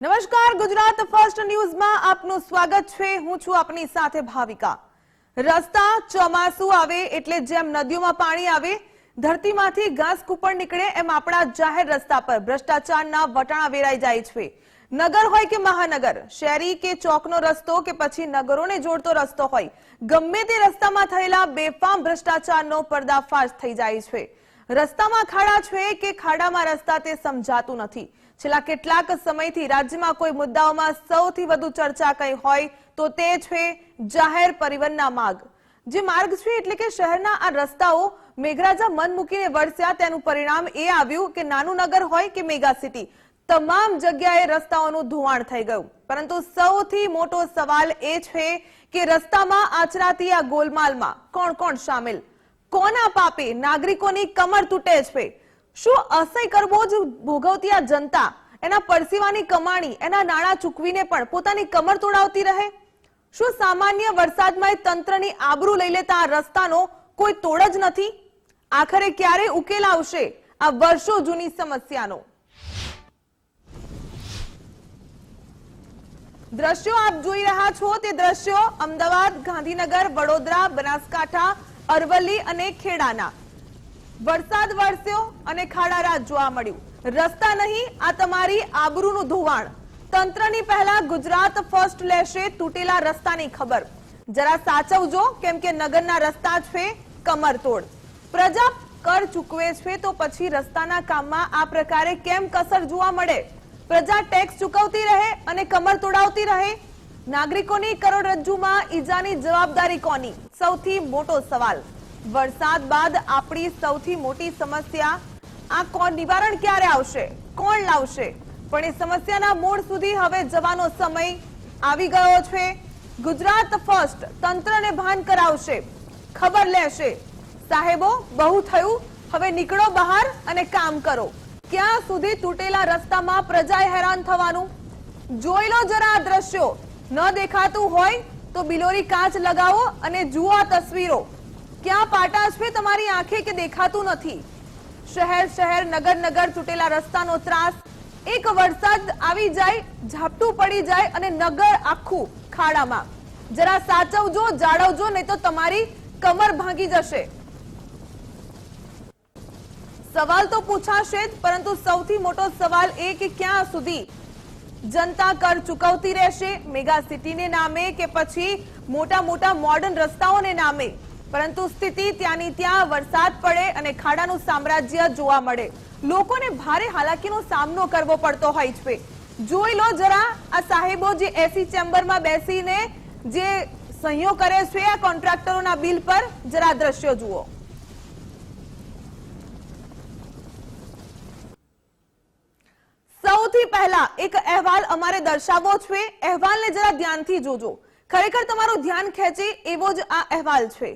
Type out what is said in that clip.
નમસ્કાર, ગુજરાત ફર્સ્ટ ન્યૂઝમાં આપનું સ્વાગત છે. હું છું આપની સાથે ભાવિકા. રસ્તા ચોમાસું આવે એટલે જેમ નદીઓમાં પાણી આવે, ધરતીમાંથી ઘાસ કૂપણ નીકળે એમ આપણા જાહેર રસ્તા પર ભ્રષ્ટાચારના વટાણા વેરાઈ જાય છે. નગર હોય કે મહાનગર શહેરી કે ચોકનો રસ્તો કે પછી નગરોને જોડતો રસ્તો હોય, ગમે તે રસ્તામાં થયેલા બેફામ ભ્રષ્ટાચારનો પર્દાફાશ થઈ જાય છે. રસ્તામાં ખાડા છે કે ખાડામાં રસ્તા તે સમજાતું નથી. છેલ્લા કેટલાક સમયથી રાજ્યમાં કોઈ મુદ્દાઓમાં સૌથી વધુ ચર્ચા કઈ હોય તો તે છે જાહેર પરિવહનના માર્ગ. જે માર્ગ છે એટલે કે શહેરના આ રસ્તાઓ મેઘરાજા મન મૂકીને વરસ્યા તેનું પરિણામ એ આવ્યું કે નાનું નગર હોય કે મેગા સિટી, તમામ જગ્યાએ રસ્તાઓનું ધોવાણ થઈ ગયું. પરંતુ સૌથી મોટો સવાલ એ છે કે રસ્તામાં આચરાતી આ ગોલમાલમાં કોણ કોણ સામેલ? કોના પાપે નાગરિકોની કમર તૂટે છે? શું અસહ્ય કરવો જ ભોગવતી આ જનતા? એના પરસીવાની કમાણી, એના નાણાં ચૂકવીને પણ પોતાની કમર તોડાવતી રહે? શું સામાન્ય વરસાદમાં તંત્રની આબરૂ લઈ લેતા આ રસ્તાનો કોઈ તોડ જ નથી? આખરે ક્યારે ઉકેલ આવશે આ વર્ષો જૂની સમસ્યાનો? દ્રશ્યો આપ જોઈ રહ્યા છો તે દ્રશ્યો અમદાવાદ, ગાંધીનગર, વડોદરા, બનાસકાંઠા, અરવલ્લી અને ખેડાના. વરસાદ વરસ્યો અને ખાડારા જોવા મળ્યું. રસ્તા નહીં, આ તમારી આબરૂનું ધોવાણ. તંત્રની પહેલા ગુજરાત ફર્સ્ટ લેશે તૂટેલા રસ્તાની ખબર. જરા સાચવજો, કેમ કે નગરના રસ્તા છે કમરતોડ. પ્રજા કર ચૂકવે છે તો પછી રસ્તાના કામમાં આ પ્રકારે કેમ કસર જોવા મળે? પ્રજા ટેક્સ ચૂકવતી રહે અને કમર તોડાવતી રહે? નાગરિકોની કરોડરજ્જુમાં ઈજાની જવાબદારી કોની? સૌથી મોટો સવાલ. વરસાદ બાદ આપણી સૌથી મોટી સમસ્યા, આ કોણ નિવારણ ક્યારે આવશે? કોણ લાવશે? પણ એ સમસ્યાના મૂળ સુધી હવે જવાનો સમય આવી ગયો છે. ગુજરાત ફર્સ્ટ તંત્રને ભાન કરાવશે. ખબર લેશે. સાહેબો, બહુ થયું. હવે નીકળો બહાર અને કામ કરો. ક્યાં સુધી તૂટેલા રસ્તામાં પ્રજાએ હેરાન થવાનું? જોઈ લો જરા આ દ્રશ્યો. ન દેખાતું હોય તો બિલોરી કાચ લગાવો અને જુઓ આ તસવીરો. ક્યાં પાટા છે તમારી આંખે કે દેખાતું નથી? શહેર શહેર, નગર નગર તૂટેલા રસ્તાનો ત્રાસ. એક વરસાદ આવી જાય, ઝાપટું પડી જાય અને નગર આખું ખાડામાં. જરા સાચવજો, જાળવજો, નહીં તો તમારી કમર ભાંગી જશે. સવાલ તો પૂછાશે જ, પરંતુ સૌથી મોટો સવાલ એ કે ક્યાં સુધી? જનતા કર ચૂકવતી રહેશે, મેગા સિટીને નામે કે પછી મોટા મોટા મોડર્ન રસ્તાઓને નામે? પરંતુ સ્થિતિ ત્યાંની ત્યાં વરસાદ પડે અને ખાડાનું સામ્રાજ્ય જોવા મળે. લોકોને ભારે હાલાકીનો સામનો કરવો પડતો હોય છે. જોઈ લો જરા, આ સાહેબો જે એસી ચેમ્બરમાં બેસીને જે સહીઓ કરે છે, આ કોન્ટ્રાક્ટરોના બિલ પર જરા દ્રશ્યો જુઓ. સૌથી પહેલા એક અહેવાલ અમારે દર્શાવવો છે. અહેવાલને જરા ધ્યાનથી જોજો. ખરેખર તમારું ધ્યાન ખેંચે એવો જ આ અહેવાલ છે.